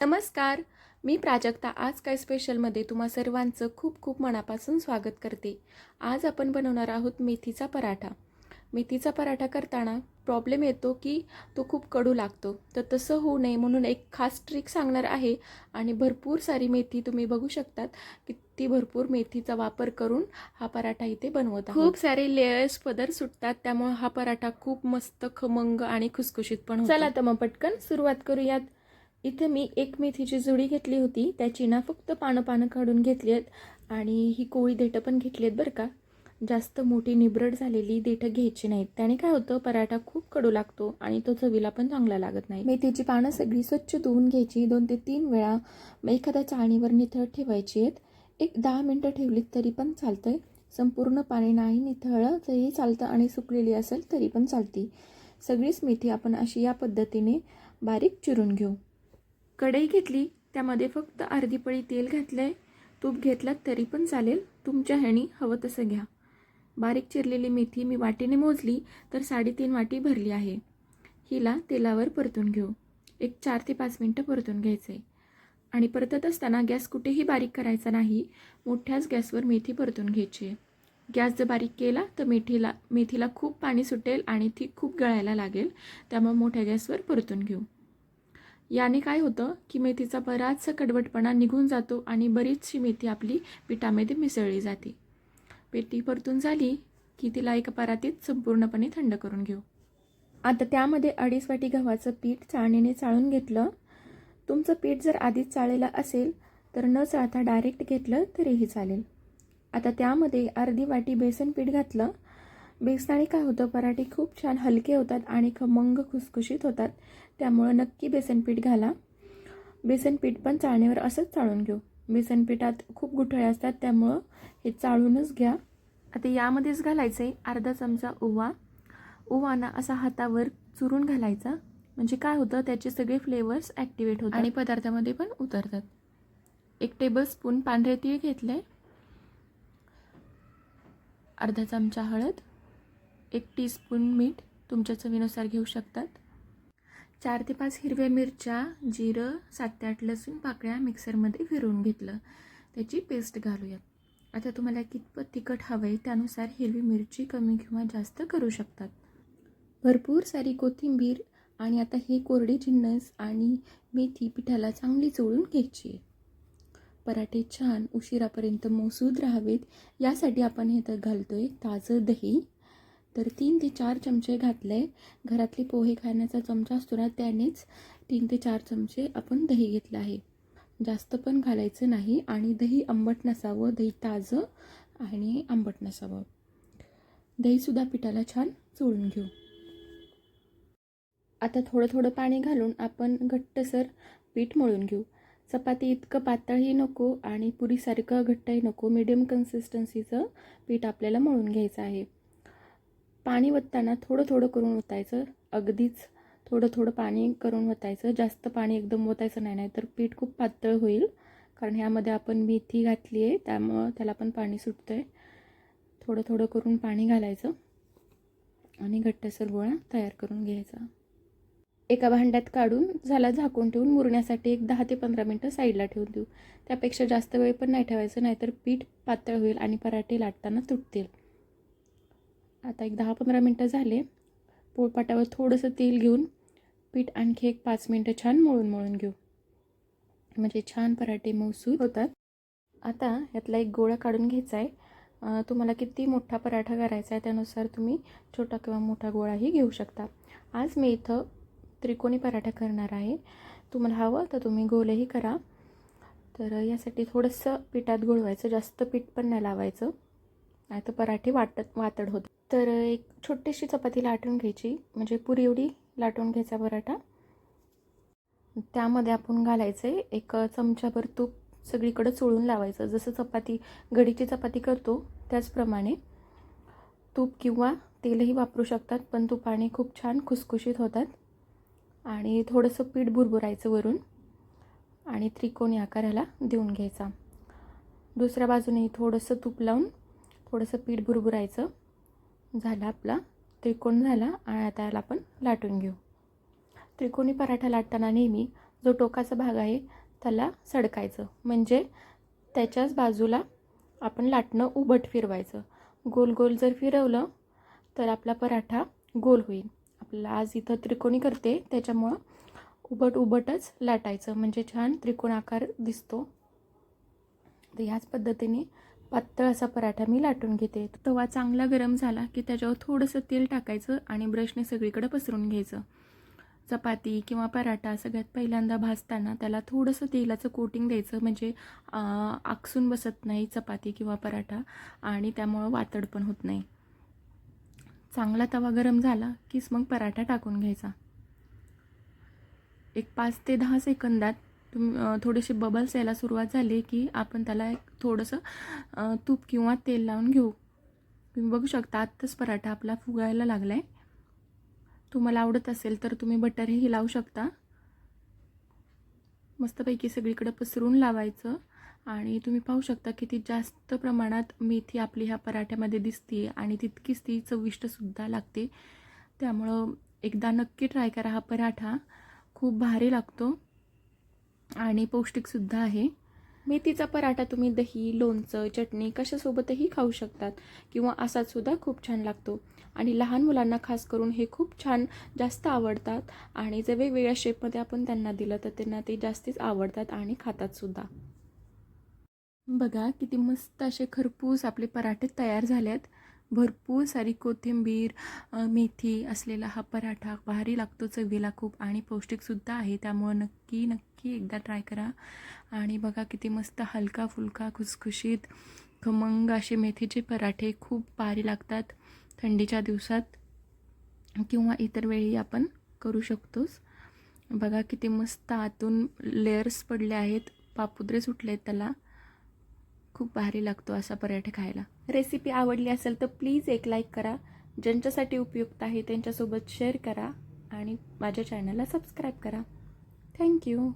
नमस्कार. मी प्राजक्ता आज काय स्पेशलमध्ये तुम्हा सर्वांचं खूप खूप मनापासून स्वागत करते. आज आपण बनवणार आहोत मेथीचा पराठा. मेथीचा पराठा करताना प्रॉब्लेम येतो की तो खूप कडू लागतो. तर तसं होऊ नये म्हणून एक खास ट्रिक सांगणार आहे आणि भरपूर सारी मेथी तुम्ही बघू शकतात किती भरपूर मेथीचा वापर करून हा पराठा इथे बनवत. खूप सारे लेयर्स पदर सुटतात त्यामुळे हा पराठा खूप मस्त खमंग आणि खुसखुशीत पण चला तर मग पटकन सुरुवात करूयात. इथे मी एक मेथीची जुडी घेतली होती. त्याची ना फक्त पानं पानं काढून घेतली आहेत. आणि ही कोळी देठं पण घेतली आहेत बरं का. जास्त मोठी निबरड झालेली देठं घ्यायची नाहीत. त्याने काय होतं पराठा खूप कडू लागतो आणि तो चवीला पण चांगला लागत नाही. मेथीची पानं सगळी स्वच्छ धुवून घ्यायची. दोन ते तीन वेळा मग एखाद्या चाळणीवर निथळ ठेवायची आहेत. एक दहा मिनटं ठेवलीत तरी पण चालतंय. संपूर्ण पाणी नाही निथळलं तरी चालतं आणि सुकलेली असेल तरी पण चालती. सगळीच मेथी आपण अशी या पद्धतीने बारीक चिरून घेऊ. कढई घेतली त्यामध्ये फक्त अर्धी पळी तेल घातलं आहे तूप घेतलं तरी पण चालेल. तुमच्या ह्यानी हवं तसं घ्या. बारीक चिरलेली मेथी मी वाटीने मोजली तर साडेतीन वाटी भरली आहे. हिला तेलावर परतून घेऊ. एक चार ते पाच मिनटं परतून घ्यायचं आहे आणि परतत असताना गॅस कुठेही बारीक करायचा नाही. मोठ्याच गॅसवर मेथी परतून घ्यायची आहे. गॅस जर बारीक केला तर मेथीला मेथीला खूप पाणी सुटेल आणि ती खूप गळायला लागेल. त्यामुळे मोठ्या गॅसवर परतून घेऊ. याने काय होतं की मेथीचा बराचसा कडवटपणा निघून जातो आणि बरीचशी मेथी आपली पिठामध्ये मिसळली जाते. पेटी परतून झाली की तिला एका परातीत संपूर्णपणे थंड करून घेऊ. आता त्यामध्ये अडीच वाटी गव्हाचं पीठ चाळणीने चाळून घेतलं. तुमचं पीठ जर आधीच चाळलेलं असेल तर न चाळता डायरेक्ट घेतलं तरीही चालेल. आता त्यामध्ये अर्धी वाटी बेसन पीठ घातलं. बेसनाळे काय होतं? पराठे खूप छान हलके होतात आणि खमंग खुसखुशीत होतात. त्यामुळं नक्की बेसनपीठ घाला. बेसनपीठ पण चाळणीवर असंच चाळून घेऊ. बेसन पिठात खूप गुठळे असतात त्यामुळं हे चाळूनच घ्या. आता यामध्येच घालायचं आहे अर्धा चमचा ओवा. ओवाना असा हातावर चुरून घालायचा. म्हणजे काय होतं? त्याचे सगळे फ्लेवर्स ॲक्टिवेट होतात. आणि पदार्थामध्ये पण उतरतात. एक टेबलस्पून पांढरे तीळ घेतले. अर्धा चमचा हळद. एक टीस्पून मीठ तुमच्या चवीनुसार घेऊ शकतात. चार ते पाच हिरव्या मिरच्या जिरं सात ते आठ लसूण पाकळ्या मिक्सरमध्ये फिरवून घेतलं. त्याची पेस्ट घालूयात. आता तुम्हाला कितपत तिखट हवं आहे त्यानुसार हिरवी मिरची कमी किंवा जास्त करू शकतात. भरपूर सारी कोथिंबीर आणि आता ही कोरडी जिन्नस आणि मेथी पिठाला चांगली चोळून घ्यायची आहे. पराठे छान उशिरापर्यंत मोसूद राहावेत. यासाठी आपण हे तर घालतो आहे ताजं दही. तर तीन ते चार चमचे घातले. घरातले पोहे खाण्याचा चमचा असतो ना त्यानेच तीन ते चार चमचे आपण दही घेतलं आहे. जास्त पण घालायचं नाही आणि दही आंबट नसावं दही ताजं आणि आंबट नसावं. दहीसुद्धा पिठाला छान चोळून घेऊ. आता थोडं थोडं पाणी घालून आपण घट्टसर पीठ मळून घेऊ. चपाती इतकं पातळही नको आणि पुरीसारखं घट्टही नको. मिडियम कन्सिस्टन्सीचं पीठ आपल्याला मळून घ्यायचं आहे. पाणी वतताना थोडं थोडं करून ओतायचं अगदीच थोडं थोडं पाणी करून ओतायचं जास्त पाणी एकदम ओतायचं नाही नाही तर पीठ खूप पातळ होईल. कारण ह्यामध्ये आपण मेथी घातली आहे त्यामुळं त्याला पण पाणी सुटतं आहे थोडं थोडं करून पाणी घालायचं आणि घट्टसर गोळा तयार करून घ्यायचा. एका भांड्यात काढून झाला झाकून ठेवून मुरण्यासाठी एक दहा ते पंधरा मिनटं साईडला ठेवून देऊ. त्यापेक्षा जास्त वेळ पण नाही ठेवायचं नाहीतर पीठ पातळ होईल आणि पराठे लाटताना तुटतील. आता एक दहा पंधरा मिनटं झाले. पोळपाटावर थोडंसं तेल घेऊन पीठ आणखी एक पाच मिनटं छान मळून मळून घेऊ. म्हणजे छान पराठे मौसूद होतात. आता यातला एक गोळा काढून घ्यायचा आहे तुम्हाला किती मोठा पराठा करायचा आहे त्यानुसार तुम्ही छोटा किंवा मोठा गोळाही घेऊ शकता. आज मी इथं त्रिकोणी पराठा करणार आहे. तुम्हाला हवं तर तुम्ही गोलही करा. तर यासाठी थोडंसं पिठात गोळवायचं जास्त पीठ पण नाही लावायचं. नाही तर पराठे वाटत वातड होत तर एक छोटीशी चपाती लाटून घ्यायची. म्हणजे पुरी एवढी लाटून घ्यायचा पराठा. त्यामध्ये आपण घालायचं आहे एक चमचाभर तूप सगळीकडं चोळून लावायचं. जसं चपाती गडीची चपाती करतो त्याचप्रमाणे तूप किंवा तेलही वापरू शकतात पण तुपाने खूप छान खुसखुशीत होतात. आणि थोडंसं पीठ भुरभुरायचं वरून आणि त्रिकोणी आकाराला देऊन घ्यायचा. दुसऱ्या बाजूने थोडंसं तूप लावून थोडंसं पीठ भुरभुरायचं झाला आपला. त्रिकोण झाला आणि आता याला आपण लाटून घेऊ. त्रिकोणी पराठा लाटताना नेहमी जो टोकाचा भाग आहे त्याला सडकायचं. म्हणजे त्याच्याच बाजूला आपण लाटणं उभट फिरवायचं. गोल गोल जर फिरवलं तर आपला पराठा गोल होईल. आपल्याला आज इथं त्रिकोणी करते त्याच्यामुळं उभट उभटच लाटायचं. म्हणजे छान त्रिकोण आकार दिसतो. तर ह्याच पद्धतीने पातळ असा पराठा मी लाटून घेते. तवा चांगला गरम झाला की त्याच्यावर थोडंसं तेल टाकायचं आणि ब्रशने सगळीकडे पसरून घ्यायचं. चपाती किंवा पराठा सगळ्यात पहिल्यांदा भाजताना त्याला थोडंसं तेलाचं कोटिंग द्यायचं म्हणजे आकसून बसत नाही चपाती किंवा पराठा आणि त्यामुळं वातड पण होत नाही. चांगला तवा गरम झाला कीच मग पराठा टाकून घ्यायचा. एक पाच ते दहा सेकंदात तुम थोडेसे बबल्स यायला सुरुवात झाली की आपण त्याला एक थोडंसं तूप किंवा तेल लावून घेऊ. तुम्ही बघू शकता आत्ताच पराठा आपला फुगायला लागला आहे तुम्हाला आवडत असेल तर तुम्ही बटरही लावू शकता. मस्तपैकी सगळीकडे पसरून लावायचं. आणि तुम्ही पाहू शकता किती जास्त प्रमाणात मेथी आपली ह्या पराठ्यामध्ये दिसते आणि तितकीच ती चविष्टसुद्धा लागते. त्यामुळं एकदा नक्की ट्राय करा हा पराठा. खूप भारी लागतो. आणि पौष्टिकसुद्धा आहे. मेथीचा पराठा तुम्ही दही लोणचं चटणी कशासोबतही खाऊ शकतात किंवा असाचसुद्धा खूप छान लागतो. आणि लहान मुलांना खास करून हे खूप छान जास्त आवडतात आणि जर वेगवेगळ्या शेपमध्ये आपण त्यांना दिलं तर त्यांना ते जास्तीच आवडतात आणि खातातसुद्धा बघा किती मस्त असे खरपूस आपले पराठे तयार झाले आहेत भरपूर सारी कोथिंबीर मेथी असलेला हा पराठा भारी लागतो चवीला खूप आणि पौष्टिकसुद्धा आहे. त्यामुळं नक्की नक्की एकदा ट्राय करा. आणि बघा किती मस्त हलका फुलका खुसखुशीत खमंग असे मेथीचे पराठे खूप भारी लागतात थंडीच्या दिवसात किंवा इतर वेळी आपण करू शकतोच. बघा किती मस्त आतून लेयर्स पडले आहेत. पापुद्रे सुटले आहेत त्याला. खूप भारी लागतो असा पर्यटक खायला. रेसिपी आवडली असेल तर प्लीज एक लाईक करा. ज्यांच्यासाठी उपयुक्त आहे त्यांच्यासोबत शेअर करा. आणि माझ्या चॅनलला सबस्क्राईब करा. थँक्यू